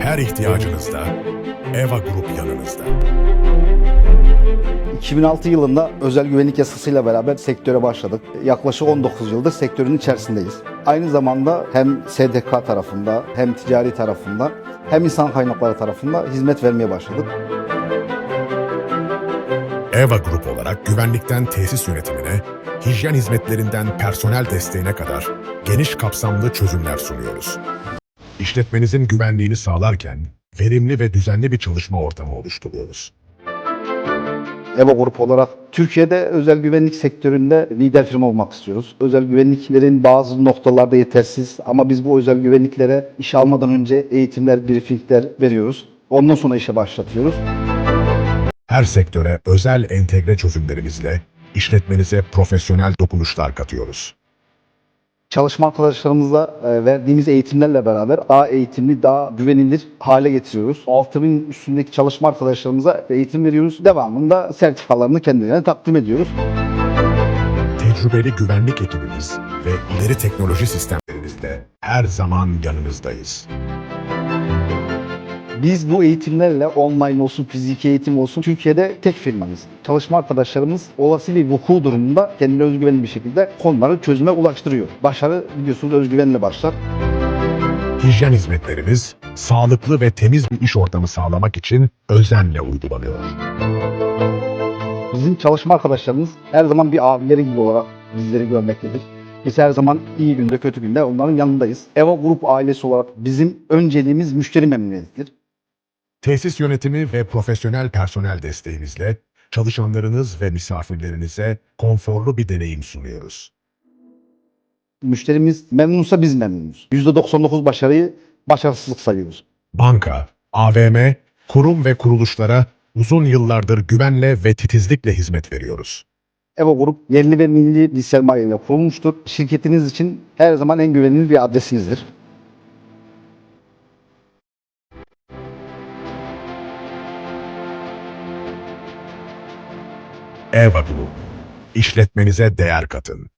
Her ihtiyacınızda Eva Grup yanınızda. 2006 yılında özel güvenlik yasasıyla beraber sektöre başladık. Yaklaşık 19 yıldır sektörün içerisindeyiz. Aynı zamanda hem SDK tarafında hem ticari tarafında hem insan kaynakları tarafında hizmet vermeye başladık. Eva Grup olarak güvenlikten tesis yönetimine, hijyen hizmetlerinden personel desteğine kadar geniş kapsamlı çözümler sunuyoruz. İşletmenizin güvenliğini sağlarken verimli ve düzenli bir çalışma ortamı oluşturuyoruz. EVA Grup olarak Türkiye'de özel güvenlik sektöründe lider firma olmak istiyoruz. Özel güvenliklerin bazı noktalarda yetersiz ama biz bu özel güvenliklere işe almadan önce eğitimler, briefingler veriyoruz. Ondan sonra işe başlatıyoruz. Her sektöre özel entegre çözümlerimizle işletmenize profesyonel dokunuşlar katıyoruz. Çalışma arkadaşlarımızla e, verdiğimiz eğitimlerle beraber daha eğitimli, daha güvenilir hale getiriyoruz. 6000 üstündeki çalışma arkadaşlarımıza eğitim veriyoruz. Devamında sertifikalarını kendilerine takdim ediyoruz. Tecrübeli güvenlik ekibimiz ve ileri teknoloji sistemlerimizle her zaman yanınızdayız. Biz bu eğitimlerle online olsun, fiziki eğitim olsun Türkiye'de tek firmayız. Çalışma arkadaşlarımız olası bir vuku durumunda kendine özgüvenli bir şekilde konuları çözüme ulaştırıyor. Başarı biliyorsunuz özgüvenle başlar. Hijyen hizmetlerimiz sağlıklı ve temiz bir iş ortamı sağlamak için özenle uygulanıyor. Bizim çalışma arkadaşlarımız her zaman bir abileri gibi olarak bizleri görmektedir. Biz her zaman iyi günde kötü günde onların yanındayız. Eva Grup ailesi olarak bizim önceliğimiz müşteri memnuniyetidir. Tesis yönetimi ve profesyonel personel desteğimizle çalışanlarınız ve misafirlerinize konforlu bir deneyim sunuyoruz. Müşterimiz memnunsa biz memnunuz. %99 başarıyı başarısızlık sayıyoruz. Banka, AVM, kurum ve kuruluşlara uzun yıllardır güvenle ve titizlikle hizmet veriyoruz. Eva Grup yerli ve milli ile kurulmuştur. Şirketiniz için her zaman en güvenilir bir adresinizdir. Eva Group. İşletmenize değer katın.